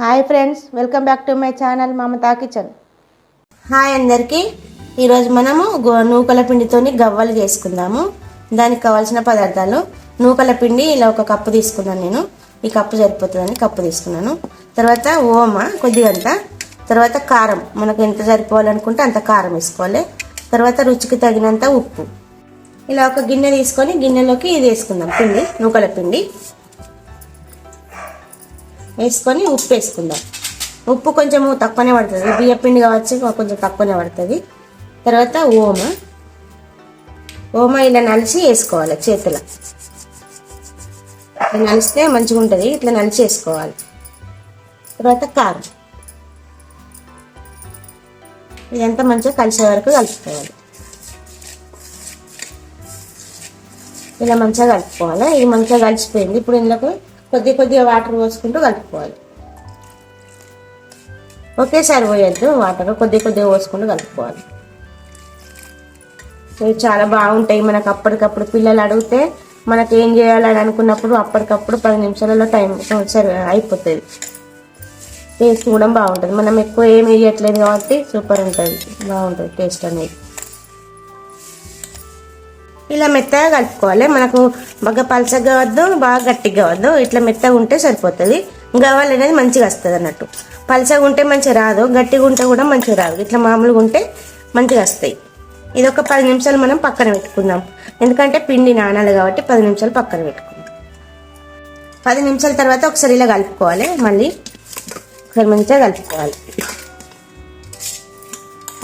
Hi friends welcome back to my channel Mamata kitchen. Hi అందరికీ. ఈరోజు మనము go నూకల పిండితోని గవ్వలు చేసుకుందాము. దానికి కావాల్సిన పదార్థాలు. నూకల పిండి ఇలా ఒక కప్పు తీసుకున్నాను నేను. ఈ కప్పు సరిపోతుందని కప్పు తీసుకున్నాను. తర్వాత ఓమ కొద్దిగంత తర్వాత కారం. మనకు ఎంత సరిపోవాలనుకుంటే అంత కారం వేసుకోవాలి. తర్వాత రుచికి తగినంత ఉప్పు. ఇలా ఒక గిన్నె తీసుకొని గిన్నెలోకి ఇది వేసుకుందాం. పిండి నూకల పిండి. వేసుకొని ఉప్పు వేసుకుందాం. ఉప్పు కొంచెము తక్కువనే పడుతుంది. బియ్య పిండి కావచ్చు కొంచెం తక్కువనే పడుతుంది. తర్వాత ఓమ. ఓమ ఇలా నలిచి వేసుకోవాలి చేతిలో. ఇట్లా నలిస్తే మంచిగా ఉంటుంది. ఇట్లా నలిచి వేసుకోవాలి. తర్వాత కారం. ఇదంతా మంచిగా కలిసే వరకు కలుపుకోవాలి. ఇలా మంచిగా కలుపుకోవాలి. ఇది మంచిగా కలిసిపోయింది. ఇప్పుడు ఇందులోకి కొద్ది కొద్దిగా వాటర్ పోసుకుంటూ కలుపుకోవాలి. ఒకేసారి పోయొద్దు వాటర్ కొద్ది కొద్దిగా పోసుకుంటూ కలుపుకోవాలి. ఇవి చాలా బాగుంటాయి మనకు అప్పటికప్పుడు. పిల్లలు అడిగితే మనకి ఏం చేయాలని అనుకున్నప్పుడు అప్పటికప్పుడు పది నిమిషాలలో టైం సరే అయిపోతుంది. టేస్ట్ కూడా బాగుంటుంది. మనం ఎక్కువ ఏమి వేయట్లేదు కాబట్టి సూపర్ ఉంటుంది బాగుంటుంది టేస్ట్ అనేది. ఇలా మెత్తగా కలుపుకోవాలి. మనకు బాగా పలసగా వద్దు బాగా గట్టిగా వద్దు. ఇట్లా మెత్తగా ఉంటే సరిపోతుంది. గవ్వలు అనేది మంచిగా వస్తుంది అన్నట్టు. పలసగా ఉంటే మంచిగా రాదు గట్టిగా ఉంటే కూడా మంచిగా రాదు. ఇట్లా మామూలుగా ఉంటే మంచిగా వస్తాయి ఇది ఒక పది నిమిషాలు మనం పక్కన పెట్టుకుందాం. ఎందుకంటే పిండి నానాలి కాబట్టి పది నిమిషాలు పక్కన పెట్టుకుందాం. పది నిమిషాల తర్వాత ఒకసారి ఇలా కలుపుకోవాలి. మళ్ళీ ఒకసారి మంచిగా కలుపుకోవాలి.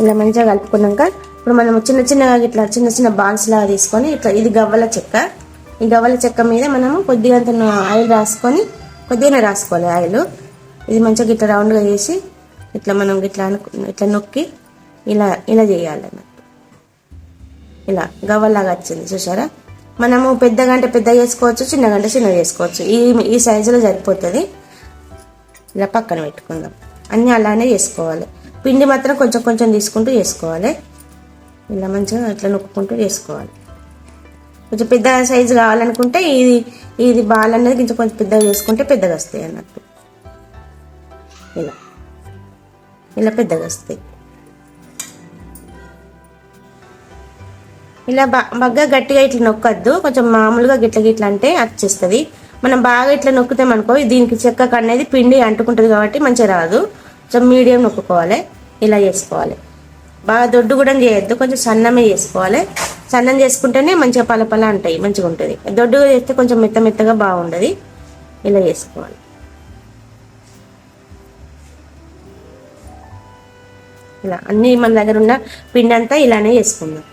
ఇలా మంచిగా కలుపుకున్నాక ఇప్పుడు మనం చిన్న చిన్నగా ఇట్లా చిన్న చిన్న బాన్స్ లాగా తీసుకొని ఇట్లా ఇది గవ్వల చెక్క. ఈ గవ్వల చెక్క మీద మనము కొద్దిగా ఆయిల్ రాసుకొని కొద్దిగానే రాసుకోవాలి ఆయిల్. ఇది మంచిగా ఇట్లా రౌండ్గా చేసి ఇట్లా మనం ఇట్లా ఇట్లా నొక్కి ఇలా ఇలా చేయాలి ఇలా గవ్వలాగా వచ్చింది చూసారా మనము పెద్దగా అంటే పెద్దగా చేసుకోవచ్చు చిన్నగా అంటే చిన్నగా చేసుకోవచ్చు. ఈ ఈ సైజులో సరిపోతుంది. ఇలా పక్కన పెట్టుకుందాం. అన్నీ అలానే చేసుకోవాలి. పిండి మాత్రం కొంచెం కొంచెం తీసుకుంటూ చేసుకోవాలి. ఇలా మంచిగా అట్లా నొక్కుంటూ చేసుకోవాలి. కొంచెం పెద్ద సైజు కావాలనుకుంటే ఇది ఇది బాల్ అనేది కొంచెం కొంచెం పెద్దగా చేసుకుంటే పెద్దగా వస్తాయి అన్నట్టు. ఇలా. ఇలా పెద్దగా వస్తాయి. ఇలా బాగా గట్టిగా ఇట్లా నొక్కద్దు. కొంచెం మామూలుగా గిట్ల గిట్ల అంటే వచ్చేస్తుంది మనం బాగా ఇట్లా నొక్కుతాం అనుకో దీనికి చెక్క అనేది పిండి అంటుకుంటుంది కాబట్టి మంచిగా రాదు. కొంచెం మీడియం నొక్కుకోవాలి. ఇలా చేసుకోవాలి. బాగా దొడ్డు కూడా చేయొద్దు కొంచెం సన్నమే చేసుకోవాలి. సన్నం చేసుకుంటేనే మంచిగా పలపల అంటాయి మంచిగా ఉంటుంది. దొడ్డుగా చేస్తే కొంచెం మెత్త మెత్తగా బాగుండదు. ఇలా చేసుకోవాలి. ఇలా అన్ని మన దగ్గర ఉన్న పిండి అంతా ఇలానే చేసుకుందాం.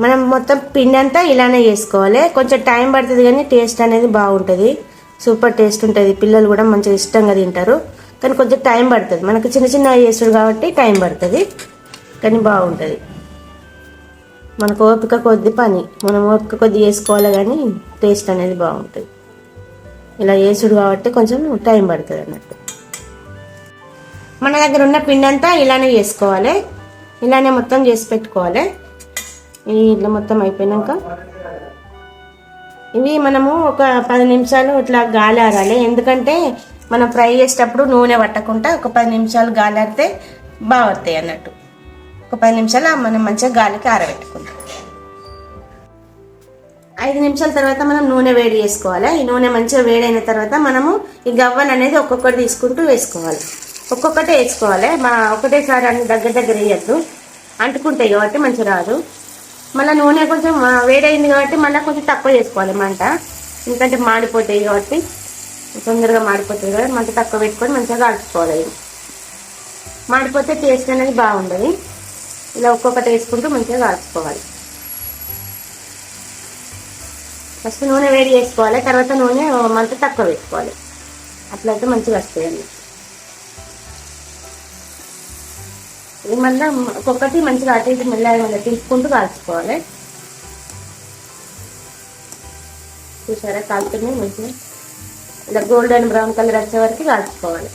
మనం మొత్తం పిండి అంతా ఇలానే చేసుకోవాలి. కొంచెం టైం పడుతుంది కానీ టేస్ట్ అనేది బాగుంటుంది. సూపర్ టేస్ట్ ఉంటుంది. పిల్లలు కూడా మంచిగా ఇష్టంగా తింటారు. కానీ కొంచెం టైం పడుతుంది. మనకు చిన్న చిన్న చేసుడు కాబట్టి టైం పడుతుంది. కానీ బాగుంటుంది. మనకు ఓపిక కొద్ది పని. మనం ఓపిక కొద్ది చేసుకోవాలి కానీ టేస్ట్ అనేది బాగుంటుంది. ఇలా చేసుడు కాబట్టి కొంచెం టైం పడుతుంది అన్నట్టు. మన దగ్గర ఉన్న పిండి అంతా ఇలానే చేసుకోవాలి. ఇలానే మొత్తం చేసి పెట్టుకోవాలి. ఇట్లా మొత్తం అయిపోయినాక ఇవి మనము ఒక పది నిమిషాలు ఇట్లా గాలి ఆరాలి ఎందుకంటే మనం ఫ్రై చేసేటప్పుడు నూనె పట్టకుండా ఒక పది నిమిషాలు గాలి ఆరితే బాగుతాయి అన్నట్టు. ఒక పది నిమిషాలు మనం మంచిగా గాలికి ఆరబెట్టుకుంటాం. ఐదు నిమిషాల తర్వాత మనం నూనె వేడి చేసుకోవాలి. ఈ నూనె మంచిగా వేడైన తర్వాత మనము ఈ గవ్వలు అనేది ఒక్కొక్కటి తీసుకుంటూ వేసుకోవాలి. ఒక్కొక్కటే వేసుకోవాలి. మా ఒకటేసారి అన్ని దగ్గర దగ్గర వేయద్దు. అంటుకుంటాయి కాబట్టి మంచిగా రాదు. మళ్ళీ నూనె కొంచెం వేడైంది కాబట్టి మళ్ళీ కొంచెం తక్కువ చేసుకోవాలి మంట. ఎందుకంటే మాడిపోతాయి కాబట్టి తొందరగా మాడిపోతుంది కదా మంట తక్కువ పెట్టుకొని మంచిగా కలుపుకోవాలి. మాడిపోతే టేస్ట్ అనేది బాగుండదు. ఇలా ఒక్కొక్కటి వేసుకుంటూ మంచిగా కలుపుకోవాలి. ఫస్ట్ నూనె వేడి చేసుకోవాలి తర్వాత నూనె మంట తక్కువ పెట్టుకోవాలి. అట్లయితే మంచిగా వస్తాయండి ఇది మళ్ళీ ఒక్కొక్కటి మంచిగా అటు ఇటు మెల్లగా మళ్ళీ తీసుకుంటూ కాల్చుకోవాలి చూసారా కాల్చుకుని మంచిగా ఇలా గోల్డెన్ బ్రౌన్ కలర్ వచ్చే వరకు కాల్చుకోవాలి.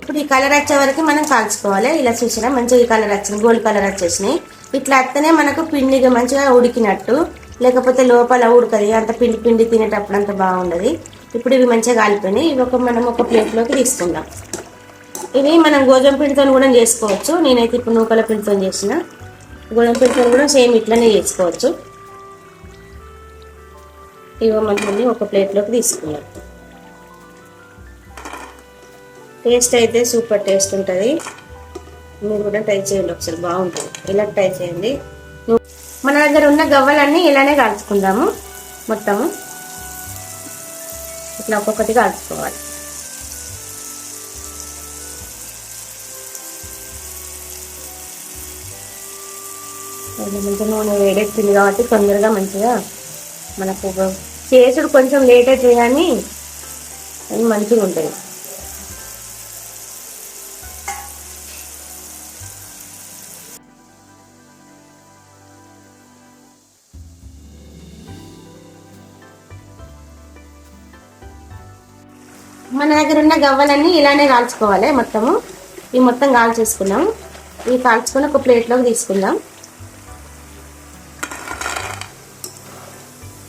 ఇప్పుడు ఈ కలర్ వచ్చే వరకు మనం కాల్చుకోవాలి. ఇలా చూసినా మంచిగా ఈ కలర్ వచ్చింది గోల్డ్ కలర్ వచ్చేసినాయి. ఇట్లా అత్తనే మనకు పిండిగా మంచిగా ఉడికినట్టు లేకపోతే లోపల ఉడకది. అంత పిండి పిండి తినేటప్పుడు అంత బాగుండదు. ఇప్పుడు ఇవి మంచిగా కాలిపోయినాయి. ఇవి ఒక మనం ఒక ప్లేట్లోకి తీసుకుందాం. ఇవి మనం గోధుమ పిండితో కూడా చేసుకోవచ్చు. నేనైతే ఇప్పుడు నూకల పిండితో చేసిన. గోధుమ పిండితో కూడా సేమ్ ఇట్లనే చేసుకోవచ్చు. ఇవి మనం ఒక ప్లేట్లోకి తీసుకుందాం. టేస్ట్ అయితే సూపర్ టేస్ట్ ఉంటుంది. మీరు కూడా ట్రై చేయండి ఒకసారి. బాగుంటుంది. ఇలా ట్రై చేయండి? మన దగ్గర ఉన్న గవ్వలన్నీ ఇలానే కాల్చుకుందాము. మొత్తము ఇట్లా ఒక్కొక్కటి కాల్చుకోవాలి. మంచిగా నూనె వేడెక్కింది కాబట్టి తొందరగా మంచిగా మనకు చేసుడు కొంచెం లేట్ అవుతుంది కానీ మంచిగా ఉంటుంది మన దగ్గర ఉన్న గవ్వలన్నీ ఇలానే కాల్చుకోవాలి మొత్తము. ఈ మొత్తం కాల్చేసుకున్నాం ఇవి కాల్చుకొని ఒక ప్లేట్లోకి తీసుకుందాం.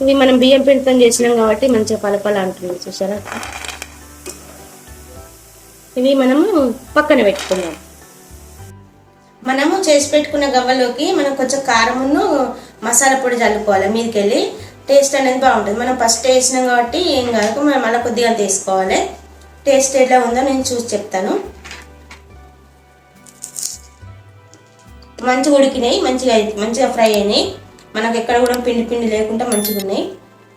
ఇవి మనం బియ్యం పిండితో చేసినాం కాబట్టి మంచిగా పలపల అంటుంది. చూసారా? ఇవి మనము పక్కన పెట్టుకుందాం. మనము చేసి పెట్టుకున్న గవ్వలోకి మనం కొంచెం కారమును మసాలా పొడి చల్లుకోవాలి మీదకి వెళ్ళి టేస్ట్ అనేది బాగుంటుంది. మనం ఫస్ట్ వేసినాం కాబట్టి ఏం కాదు. మనం మళ్ళీ కొద్దిగా తీసుకోవాలి టేస్ట్ ఎలా ఉందో నేను చూసి చెప్తాను. మంచిగా ఉడికినాయి మంచిగా మంచిగా ఫ్రై అయినాయి. మనకు ఎక్కడ కూడా పిండి పిండి లేకుండా మంచిగా ఉన్నాయి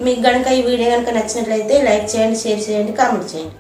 మీకు కనుక ఈ వీడియో కనుక నచ్చినట్లయితే లైక్ చేయండి షేర్ చేయండి కామెంట్ చేయండి.